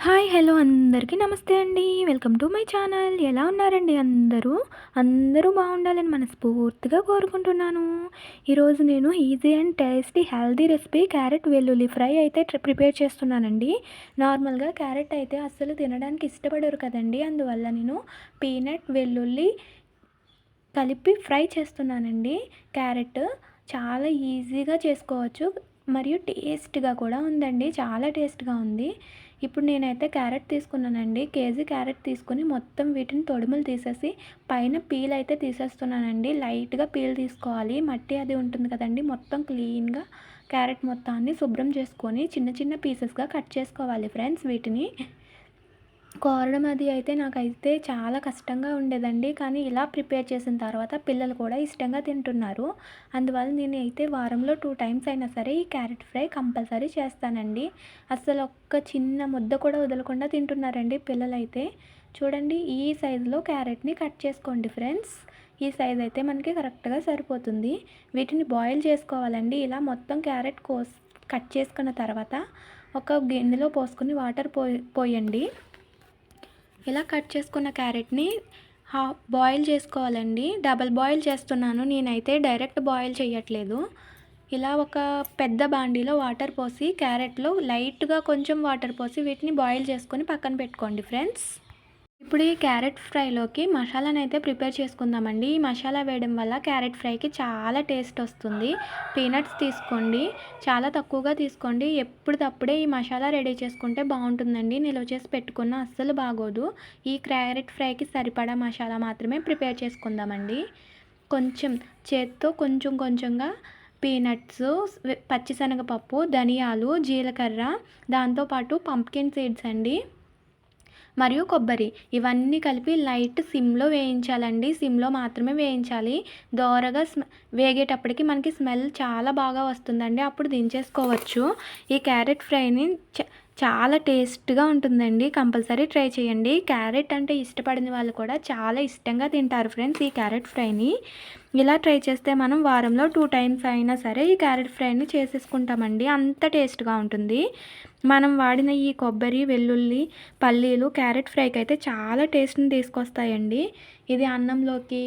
Hi hello అందరికీ నమస్తే అండి. Welcome to my channel. ఎలా ఉన్నారండి అందరూ? అందరూ బాగుండాలని మనస్ఫూర్తిగా కోరుకుంటున్నాను. ఈరోజు నేను easy and tasty healthy recipe carrot వెల్లుల్లి ఫ్రై అయితే ప్రిపేర్ చేస్తున్నానండి. నార్మల్గా క్యారెట్ అయితే అస్సలు తినడానికి ఇష్టపడరు కదండి. అందువల్ల నేను పీనట్ వెల్లుల్లి కలిపి ఫ్రై చేస్తున్నానండి. క్యారెట్ చాలా ఈజీగా చేసుకోవచ్చు. మరియు టేస్ట్గా కూడా ఉందండి. చాలా టేస్ట్గా ఉంది. ఇప్పుడు నేనైతే క్యారెట్ తీసుకున్నానండి. కేజీ క్యారెట్ తీసుకుని మొత్తం వీటిని తొడుములు తీసేసి పైన పీల్ అయితే తీసేస్తున్నానండి. లైట్గా పీల్ తీసుకోవాలి. మట్టి అది ఉంటుంది కదండి. మొత్తం క్లీన్గా క్యారెట్ మొత్తాన్ని శుభ్రం చేసుకొని చిన్న చిన్న పీసెస్గా కట్ చేసుకోవాలి ఫ్రెండ్స్ వీటిని. కోరడం అది అయితే నాకైతే చాలా కష్టంగా ఉండేదండి. కానీ ఇలా ప్రిపేర్ చేసిన తర్వాత పిల్లలు కూడా ఇష్టంగా తింటున్నారు. అందువల్ల నేను అయితే వారంలో టూ టైమ్స్ అయినా సరే ఈ క్యారెట్ ఫ్రై కంపల్సరీ చేస్తానండి. అసలు ఒక్క చిన్న ముద్ద కూడా వదలకుండా తింటున్నారండి పిల్లలైతే. చూడండి ఈ సైజులో క్యారెట్ని కట్ చేసుకోండి ఫ్రెండ్స్. ఈ సైజ్ అయితే మనకి కరెక్ట్గా సరిపోతుంది. వీటిని బాయిల్ చేసుకోవాలండి. ఇలా మొత్తం క్యారెట్ కోస్ కట్ చేసుకున్న తర్వాత ఒక గిన్నెలో పోసుకొని వాటర్ పోయి పోయండి. ఇలా కట్ చేసుకున్న క్యారెట్ని హాఫ్ బాయిల్ చేసుకోవాలండి. డబల్ బాయిల్ చేస్తున్నాను. నేనైతే డైరెక్ట్ బాయిల్ చేయట్లేదు ఇలా ఒక పెద్ద బాండీలో వాటర్ పోసి క్యారెట్లో లైట్గా కొంచెం వాటర్ పోసి వీటిని బాయిల్ చేసుకొని పక్కన పెట్టుకోండి ఫ్రెండ్స్. ఇప్పుడు ఈ క్యారెట్ ఫ్రైలోకి మసాలాను అయితే ప్రిపేర్ చేసుకుందామండి. ఈ మసాలా వేయడం వల్ల క్యారెట్ ఫ్రైకి చాలా టేస్ట్ వస్తుంది. పీనట్స్ తీసుకోండి. చాలా తక్కువగా తీసుకోండి. ఎప్పటికప్పుడే ఈ మసాలా రెడీ చేసుకుంటే బాగుంటుందండి. నిల్వ చేసి పెట్టుకున్న అస్సలు బాగోదు. ఈ క్యారెట్ ఫ్రైకి సరిపడా మసాలా మాత్రమే ప్రిపేర్ చేసుకుందామండి. కొంచెం చేత్తో కొంచెం కొంచెంగా పీనట్స్ పచ్చిశనగపప్పు ధనియాలు జీలకర్ర దాంతోపాటు పంప్కిన్ సీడ్స్ అండి. మరియు కొబ్బరి. ఇవన్నీ కలిపి లైట్ సిమ్లో వేయించాలండి. సిమ్లో మాత్రమే వేయించాలి. దోరగా స్మె వేగేటప్పటికి మనకి స్మెల్ చాలా బాగా వస్తుందండి. అప్పుడు దించేసుకోవచ్చు. ఈ క్యారెట్ ఫ్రైని చ చాలా టేస్ట్గా ఉంటుందండి. కంపల్సరీ ట్రై చేయండి. క్యారెట్ అంటే ఇష్టపడిన వాళ్ళు కూడా చాలా ఇష్టంగా తింటారు ఫ్రెండ్స్ ఈ క్యారెట్ ఫ్రైని. ఇలా ట్రై చేస్తే మనం వారంలో టూ టైమ్స్ అయినా సరే ఈ క్యారెట్ ఫ్రైని చేసేసుకుంటామండి. అంత టేస్ట్గా ఉంటుంది. మనం వాడిన ఈ కొబ్బరి వెల్లుల్లి పల్లీలు క్యారెట్ ఫ్రైకి అయితే చాలా టేస్ట్ని తీసుకొస్తాయండి. ఇది అన్నంలోకి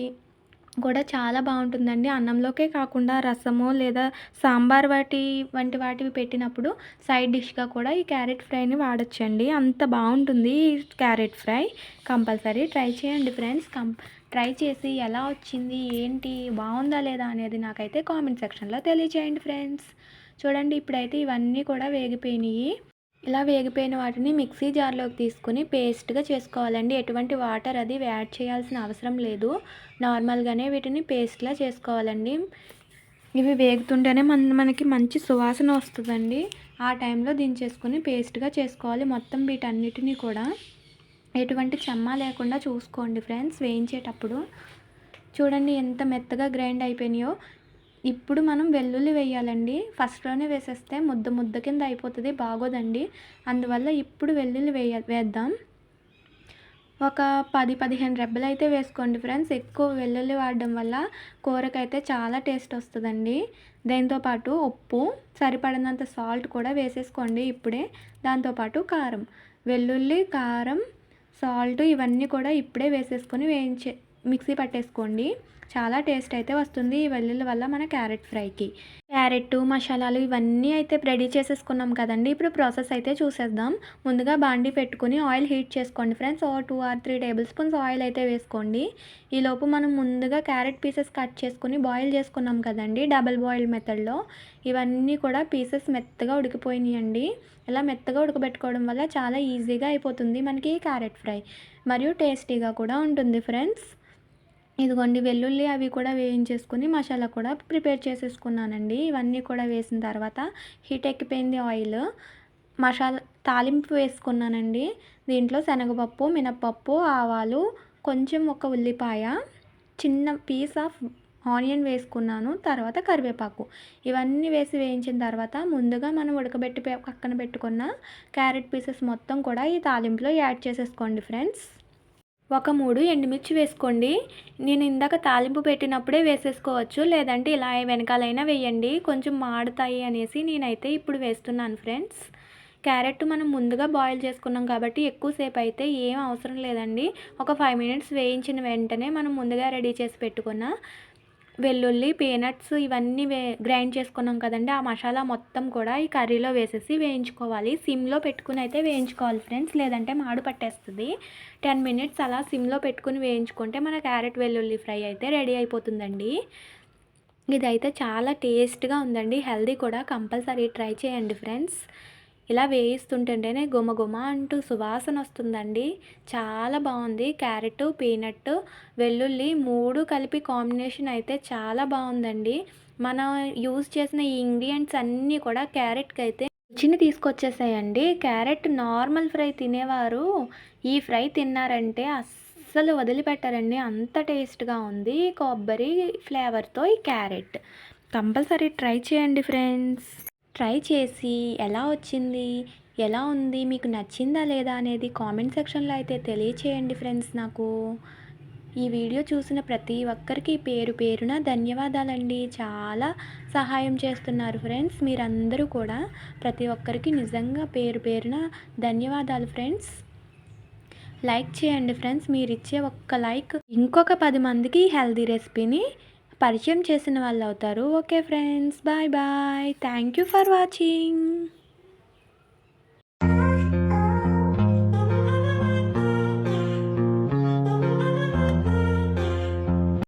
కూడా చాలా బాగుంటుందండి. అన్నంలోకే కాకుండా రసము లేదా సాంబార్ వాటి వంటి వాటివి పెట్టినప్పుడు సైడ్ డిష్గా కూడా ఈ క్యారెట్ ఫ్రైని వాడచ్చండి. అంత బాగుంటుంది ఈ క్యారెట్ ఫ్రై. కంపల్సరీ ట్రై చేయండి ఫ్రెండ్స్. కం ట్రై చేసి ఎలా వచ్చింది ఏంటి బాగుందా లేదా అనేది నాకైతే కామెంట్ సెక్షన్లో తెలియచేయండి ఫ్రెండ్స్. చూడండి ఇప్పుడైతే ఇవన్నీ కూడా వేగిపోయినాయి. ఇలా వేగిపోయిన వాటిని మిక్సీ జార్లోకి తీసుకుని పేస్ట్గా చేసుకోవాలండి. ఎటువంటి వాటర్ అది యాడ్ చేయాల్సిన అవసరం లేదు. నార్మల్గానే వీటిని పేస్ట్లా చేసుకోవాలండి. ఇవి వేగుతుంటేనే మన మనకి మంచి సువాసన వస్తుందండి. ఆ టైంలో దించేసుకుని పేస్ట్గా చేసుకోవాలి మొత్తం వీటన్నిటిని కూడా. ఎటువంటి చెమ్మ లేకుండా చూసుకోండి ఫ్రెండ్స్ వేయించేటప్పుడు. చూడండి ఎంత మెత్తగా గ్రైండ్ అయిపోయినాయో. ఇప్పుడు మనం వెల్లుల్లి వేయాలండి. ఫస్ట్లోనే వేసేస్తే ముద్ద ముద్ద కింద అయిపోతుంది బాగోదండి. అందువల్ల ఇప్పుడు వెల్లుల్లి వేయ వేద్దాం. ఒక పది పదిహేను రెబ్బలు అయితే వేసుకోండి ఫ్రెండ్స్. ఎక్కువ వెల్లుల్లి వాడడం వల్ల కూరకైతే చాలా టేస్ట్ వస్తుందండి. దాంతోపాటు ఉప్పు సరిపడినంత సాల్ట్ కూడా వేసేసుకోండి ఇప్పుడే. దాంతోపాటు కారం. వెల్లుల్లి కారం సాల్ట్ ఇవన్నీ కూడా ఇప్పుడే వేసేసుకొని వేయించే మిక్సీ పట్టేసుకోండి. చాలా టేస్ట్ అయితే వస్తుంది. ఈ వెల్లుల్లి వల్ల మన క్యారెట్ ఫ్రైకి. క్యారెట్ మసాలాలు ఇవన్నీ అయితే రెడీ చేసేసుకున్నాం కదండి. ఇప్పుడు ప్రాసెస్ అయితే చూసేద్దాం. ముందుగా బాండి పెట్టుకుని ఆయిల్ హీట్ చేసుకోండి friends. Oh two or three tablespoons oil అయితే వేసుకోండి. ఈలోపు మనం ముందుగా క్యారెట్ పీసెస్ కట్ చేసుకుని బాయిల్ చేసుకున్నాం కదండి. డబల్ బాయిల్ మెథడ్లో. ఇవన్నీ కూడా పీసెస్ మెత్తగా ఉడికిపోయినాయండి. ఇలా మెత్తగా ఉడకబెట్టుకోవడం వల్ల చాలా ఈజీగా అయిపోతుంది మనకి క్యారెట్ ఫ్రై. మరియు టేస్టీగా కూడా ఉంటుంది ఫ్రెండ్స్. ఇదిగోండి వెల్లుల్లి అవి కూడా వేయించేసుకుని మసాలా కూడా ప్రిపేర్ చేసేసుకున్నానండి. ఇవన్నీ కూడా వేసిన తర్వాత హీట్ ఎక్కిపోయింది ఆయిల్. మసాలా తాలింపు వేసుకున్నానండి. దీంట్లో శనగపప్పు మినప్పప్పు ఆవాలు కొంచెం ఒక ఉల్లిపాయ చిన్న పీస్ ఆఫ్ ఆనియన్ వేసుకున్నాను తర్వాత కరివేపాకు. ఇవన్నీ వేసి వేయించిన తర్వాత ముందుగా మనం ఉడకబెట్టి పక్కన పెట్టుకున్న క్యారెట్ పీసెస్ మొత్తం కూడా ఈ తాలింపులో యాడ్ చేసేసుకోండి ఫ్రెండ్స్. ఒక మూడు ఎండుమిర్చి వేసుకోండి. నేను ఇందాక తాలింపు పెట్టినప్పుడే వేసేసుకోవచ్చు. లేదంటే ఇలా వెనకాలైనా వేయండి. కొంచెం మాడతాయి అనేసి నేనైతే ఇప్పుడు వేస్తున్నాను ఫ్రెండ్స్. క్యారెట్ మనం ముందుగా బాయిల్ చేసుకున్నాం కాబట్టి ఎక్కువసేపు అయితే ఏం అవసరం లేదండి. ఒక ఫైవ్ మినిట్స్ వేయించిన వెంటనే మనం ముందుగా రెడీ చేసి పెట్టుకున్న వెల్లుల్లి పీనట్స్ ఇవన్నీ వే గ్రైండ్ చేసుకున్నాం కదండి. ఆ మసాలా మొత్తం కూడా ఈ కర్రీలో వేసేసి వేయించుకోవాలి. సిమ్లో పెట్టుకుని అయితే వేయించుకోవాలి ఫ్రెండ్స్. లేదంటే మాడు పట్టేస్తుంది. టెన్ మినిట్స్ అలా సిమ్లో పెట్టుకుని వేయించుకుంటే మన క్యారెట్ వెల్లుల్లి ఫ్రై అయితే రెడీ అయిపోతుందండి. ఇదైతే చాలా టేస్ట్గా ఉందండి. హెల్దీ కూడా కంపల్సరీ ట్రై చేయండి ఫ్రెండ్స్. ఇలా వేయిస్తుంటేనే గుమ గుమ అంటూ సువాసన వస్తుందండి. చాలా బాగుంది. క్యారెట్ పీనట్ వెల్లుల్లి మూడు కలిపి కాంబినేషన్ అయితే చాలా బాగుందండి. మనం యూజ్ చేసిన ఈ ఇంగ్రీడియంట్స్ అన్నీ కూడా క్యారెట్కి అయితే రుచిని తీసుకొచ్చేసాయండి. క్యారెట్ నార్మల్ ఫ్రై తినేవారు. ఈ ఫ్రై తిన్నారంటే అస్సలు వదిలిపెట్టారండి. అంత టేస్ట్గా ఉంది కొబ్బరి ఫ్లేవర్తో ఈ క్యారెట్. కంపల్సరీ ట్రై చేయండి ఫ్రెండ్స్. ట్రై చేసి ఎలా వచ్చింది? ఎలా ఉంది? మీకు నచ్చిందా లేదా అనేది కామెంట్ సెక్షన్లో అయితే తెలియచేయండి ఫ్రెండ్స్ నాకు. ఈ వీడియో చూసిన ప్రతి ఒక్కరికి పేరు పేరున ధన్యవాదాలండి. చాలా సహాయం చేస్తున్నారు ఫ్రెండ్స్ మీరందరూ కూడా. ప్రతి ఒక్కరికి నిజంగా పేరు పేరున ధన్యవాదాలు ఫ్రెండ్స్. లైక్ చేయండి ఫ్రెండ్స్ మీరు ఇచ్చే ఒక్క లైక్. ఇంకొక పది మందికి హెల్దీ రెసిపీని పరిచయం చేసిన వాళ్ళు అవుతారు okay friends bye bye. Thank you for watching